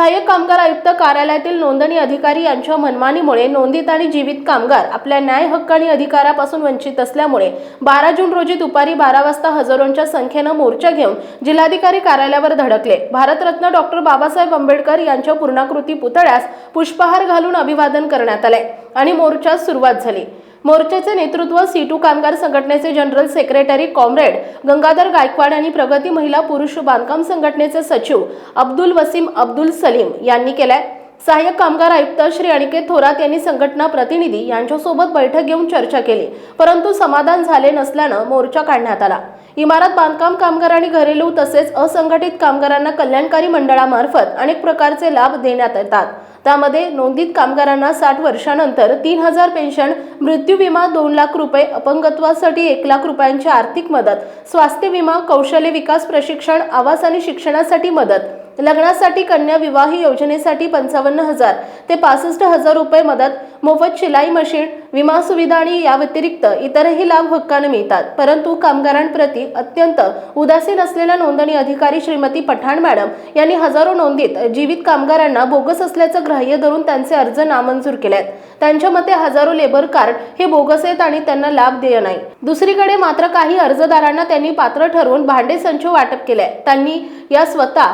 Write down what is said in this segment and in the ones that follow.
सहाय्यक कामगार आयुक्त कार्यालयातील नोंदणी अधिकारी यांच्या मनमानीमुळे नोंदित आणि जीवित कामगार आपल्या न्याय हक्क आणि अधिकारापासून वंचित असल्यामुळे बारा जून रोजी दुपारी बारा वाजता हजारोंच्या संख्येनं मोर्चा घेऊन जिल्हाधिकारी कार्यालयावर धडकले. भारतरत्न डॉक्टर बाबासाहेब आंबेडकर यांच्या पूर्णाकृती पुतळ्यास पुष्पहार घालून अभिवादन करण्यात आले आणि मोर्चास सुरुवात झाली. मोर्चाचे नेतृत्व सीटू कामगार संघटनेचे general secretary comrade Gangadhar Gaikwad आणि प्रगती महिला पुरुष बांधकाम संघटनेचे सचिव अब्दुल वसीम अब्दुल सलीम यांनी केलाय. सहाय्यक कामगार आयुक्त श्री अनिकेत थोरात यांनी संघटना प्रतिनिधी यांच्यासोबत बैठक घेऊन चर्चा केली परंतु समाधान झाले नसल्यानं मोर्चा काढण्यात आला. इमारत बांधकाम कामगार आणि घरेलू तसेच असंघटित कामगारांना कल्याणकारी मंडळामार्फत अनेक प्रकारचे लाभ देण्यात येतात. त्यामध्ये नोंदीत कामगारांना साठ वर्षानंतर तीन हजार पेन्शन मृत्यू विमा दोन लाख रुपये अपंगत्वासाठी एक लाख रुपयांची आर्थिक मदत स्वास्थ्य विमा कौशल्य विकास प्रशिक्षण आवास आणि शिक्षणासाठी मदत लग्नासाठी कन्या विवाह योजनेसाठी पंचावन्न हजार ते पासष्ट हजार रुपये मदत मोफत शिलाई मशीन विमा सुविधा आणि या व्यतिरिक्त इतरही लाभ हक्काने मिळतात. परंतु कामगारांप्रती अत्यंत उदासीन असलेल्या नोंदणी अधिकारी श्रीमती पठाण मॅडम यांनी हजारो नोंदीत जीवित कामगारांना बोगस असल्याचं ग्राह्य धरून त्यांचे अर्ज नामंजूर केले आहेत त्यांच्या मते हजारो लेबर कार्ड हे बोगस आहेत आणि त्यांना लाभ देय नाही. दुसरीकडे मात्र काही अर्जदारांना त्यांनी पात्र ठरवून भांडे संच वाटप केले. त्यांनी या स्वतः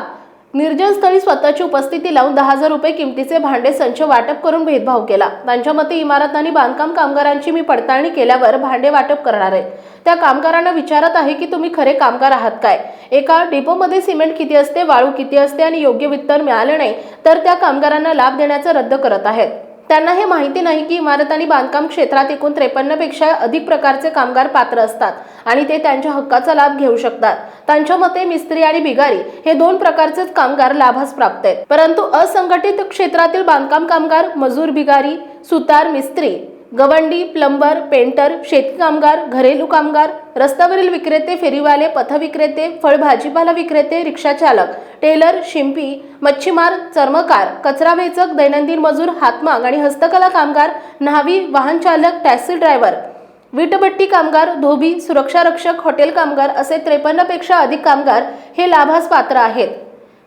निर्जनस्थळी स्वतःची उपस्थिती लावून दहा हजार रुपये किमतीचे भांडे संच वाटप करून भेदभाव केला. त्यांच्या मते इमारत आणि बांधकाम कामगारांची मी पडताळणी केल्यावर भांडे वाटप करणार आहे. त्या कामगारांना विचारत आहे की तुम्ही खरे कामगार आहात काय? एका डिपोमध्ये सिमेंट किती असते वाळू किती असते आणि योग्य वितरण मिळाले नाही तर त्या कामगारांना लाभ देण्याचं रद्द करत आहेत. त्यांना हे माहिती नाही की इमारत आणि बांधकाम क्षेत्रात एकूण त्रेपन्नपेक्षा अधिक प्रकारचे कामगार पात्र असतात आणि ते त्यांच्या हक्काचा लाभ घेऊ शकतात. त्यांच्या मते मिस्त्री आणि बिगारी हे दोन प्रकारचेच कामगार लाभास प्राप्त आहेत. परंतु असंघटित क्षेत्रातील बांधकाम कामगार मजूर बिगारी सुतार मिस्त्री गवंडी प्लंबर पेंटर शेती कामगार घरेलू कामगार रस्त्यावरील विक्रेते फेरीवाले पथविक्रेते फळभाजीपाला विक्रेते रिक्षाचालक टेलर शिंपी मच्छीमार चर्मकार कचरा वेचक दैनंदिन मजूर हातमाग आणि हस्तकला कामगार न्हावी वाहनचालक टॅक्सी ड्रायव्हर वीटभट्टी कामगार धोबी सुरक्षा रक्षक हॉटेल कामगार असे त्रेपन्नपेक्षा अधिक कामगार हे लाभास पात्र आहेत.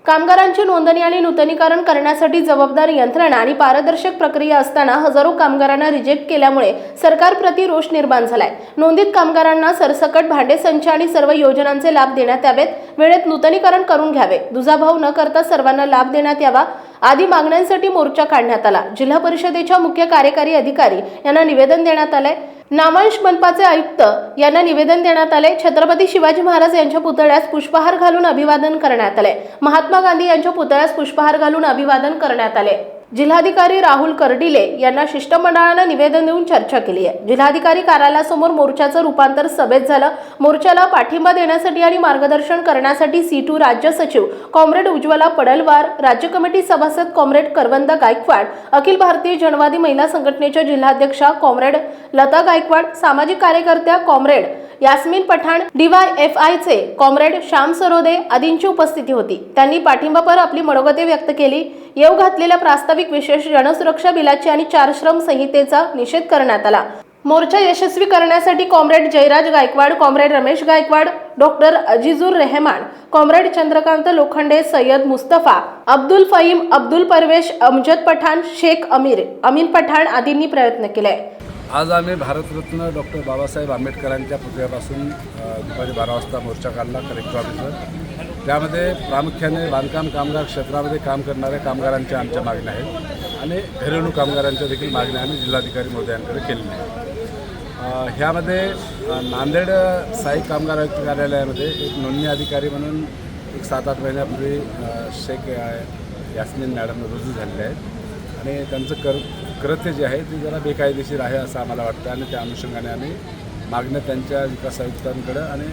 कामगारांची नोंदणी आणि नूतनीकरण करण्यासाठी जबाबदार यंत्रणा आणि पारदर्शक प्रक्रिया असताना हजारो कामगारांना रिजेक्ट केल्यामुळे सरकारप्रती रोष निर्माण झालाय. नोंदित कामगारांना सरसकट भांडे संच आणि सर्व योजनांचे लाभ देण्यात यावेत. वेळेत नूतनीकरण करून घ्यावे. दुजाभाव न करता सर्वांना लाभ देण्यात यावा. आदी मागण्यांसाठी मोर्चा काढण्यात आला. जिल्हा परिषदेच्या मुख्य कार्यकारी अधिकारी यांना निवेदन देण्यात आलंय. नामांश मनपाचे आयुक्त यांना निवेदन देण्यात आले. छत्रपती शिवाजी महाराज यांच्या पुतळ्यास पुष्पहार घालून अभिवादन करण्यात आले. महात्मा गांधी यांच्या पुतळ्यास पुष्पहार घालून अभिवादन करण्यात आले. जिल्हाधिकारी राहुल कर्डिले यांना शिष्टमंडळानं निवेदन देऊन चर्चा केली आहे. जिल्हाधिकारी कार्यालयासमोर मोर्चाचं रूपांतर सभेत झालं. मोर्चाला पाठिंबा देण्यासाठी आणि मार्गदर्शन करण्यासाठी सी टू राज्य सचिव कॉम्रेड उज्ज्वला पडलवार राज्य कमिटी सभासद कॉम्रेड करवंदा गायकवाड अखिल भारतीय जनवादी महिला संघटनेच्या जिल्हाध्यक्षा कॉम्रेड लता गायकवाड सामाजिक कार्यकर्त्या comrade Yasmin Pathan DY F आयचे कॉम्रेड श्याम सरोदे आदींची उपस्थिती होती. त्यांनी पाठिंबापर आपली मनोगते व्यक्त केली. येऊ घातलेल्या प्रास्ताविक विशेष जनसुरक्षा बिलाची आणि चार श्रम संहितेचा निषेध करण्यात आला. मोर्चा यशस्वी करण्यासाठी comrade Jayraj Gaikwad comrade Ramesh Gaikwad doctor Azizur Rehman comrade Chandrakant Lokhande Sayyad Mustafa Abdul Faheem Abdul Parvesh Amjad Pathan Shaikh Amir Amin Pathan आदींनी प्रयत्न केले. आज आम्ही भारतरत्न डॉक्टर बाबासाहेब आंबेडकरांच्या पुतळ्यापासून दुपारी बारा वाजता मोर्चा काढला कलेक्टर ऑफिसवर. त्यामध्ये प्रामुख्याने बांधकाम कामगार क्षेत्रामध्ये काम करणाऱ्या कामगारांच्या आमच्या मागण्या आहेत आणि घरेलू कामगारांच्या देखील मागण्या आम्ही जिल्हाधिकारी महोदयांकडे केलेल्या आहेत. ह्यामध्ये नांदेड साई कामगार आयुक्त कार्यालयामध्ये एक नोंदणी अधिकारी म्हणून एक सात आठ महिन्यापूर्वी शेख अ, यास्मिन मॅडम रुजू झालेले आहेत. आणि त्यांचं कर कृत्य जे आहे ते जरा बेकायदेशीर आहे असं आम्हाला वाटतं आणि त्या अनुषंगाने आम्ही मागण्या त्यांच्या विकास आयुक्तांकडं आणि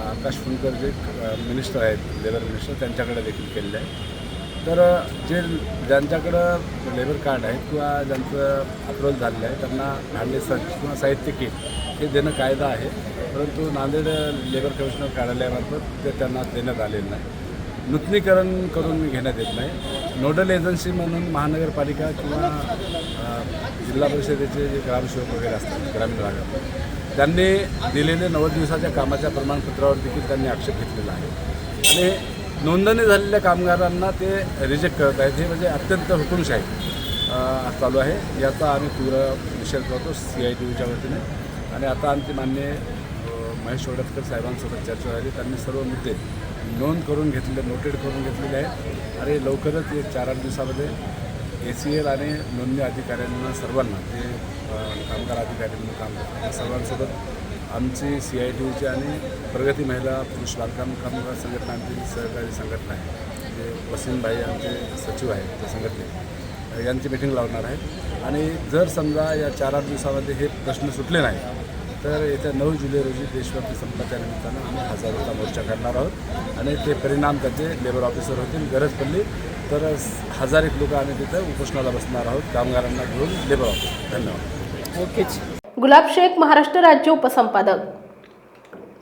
आकाश फुंकर जे मिनिस्टर आहेत लेबर मिनिस्टर त्यांच्याकडे देखील केलेलं आहे. तर जे ज्यांच्याकडं लेबर कार्ड आहेत किंवा ज्यांचं अप्रोल झालेलं आहे त्यांना भांडे सच किंवा साहित्य किट हे देणं कायदा आहे. परंतु नांदेड लेबर कमिशनर कार्यालयामार्फत ते त्यांना देण्यात आलेलं नाही. नूतनीकरण करून घेण्यात येत नाही. नोडल एजन्सी म्हणून महानगरपालिका किंवा जिल्हा परिषदेचे जे ग्रामसेवक वगैरे असतात ग्रामीण भागात त्यांनी दिलेले नव्वद दिवसाच्या कामाच्या प्रमाणपत्रावर देखील त्यांनी आक्षेप घेतलेला आहे. आणि नोंदणी झालेल्या कामगारांना ते रिजेक्ट करत आहेत हे म्हणजे अत्यंत हुकुमशाही चालू आहे. याचा आम्ही तीव्र निषेध करतो सी आय टी व्हीच्या वतीने. आणि आता आमचे मान्य महेश वडतकर साहेबांसोबत चर्चा झाली. त्यांनी सर्व मुद्दे नोंद करून घेतलेले नोटेड करून घेतलेले आहेत. आणि लवकरच या चार आठ दिवसामध्ये ए सी एल आणि नोंदणी अधिकाऱ्यांना सर्वांना ते कामगार कामगार म्हणून काम करतात या सर्वांसोबत आमची सी आय टी यूची आणि प्रगती महिला पुरुष बांधकाम कामगार संघटनांची सहकारी संघटना आहे जे वसीमभाई आमचे सचिव आहेत त्या संघटने यांची मिटिंग लावणार आहे आणि जर समजा या चार आठ दिवसामध्ये हे प्रश्न सुटले नाही तर येत्या नऊ जुलै रोजी देशव्यापी संपाच्या निमित्तानं आम्ही हजारोचा मोर्चा करणार आहोत. आणि ते परिणाम त्याचे लेबर ऑफिसर होतील गरज पडली तर हजार एक लोक आम्ही तिथं उपोषणाला बसणार आहोत कामगारांना घेऊन लेबर ऑफिस धन्यवाद. ओकेच गुलाब शेख महाराष्ट्र राज्य उपसंपादक.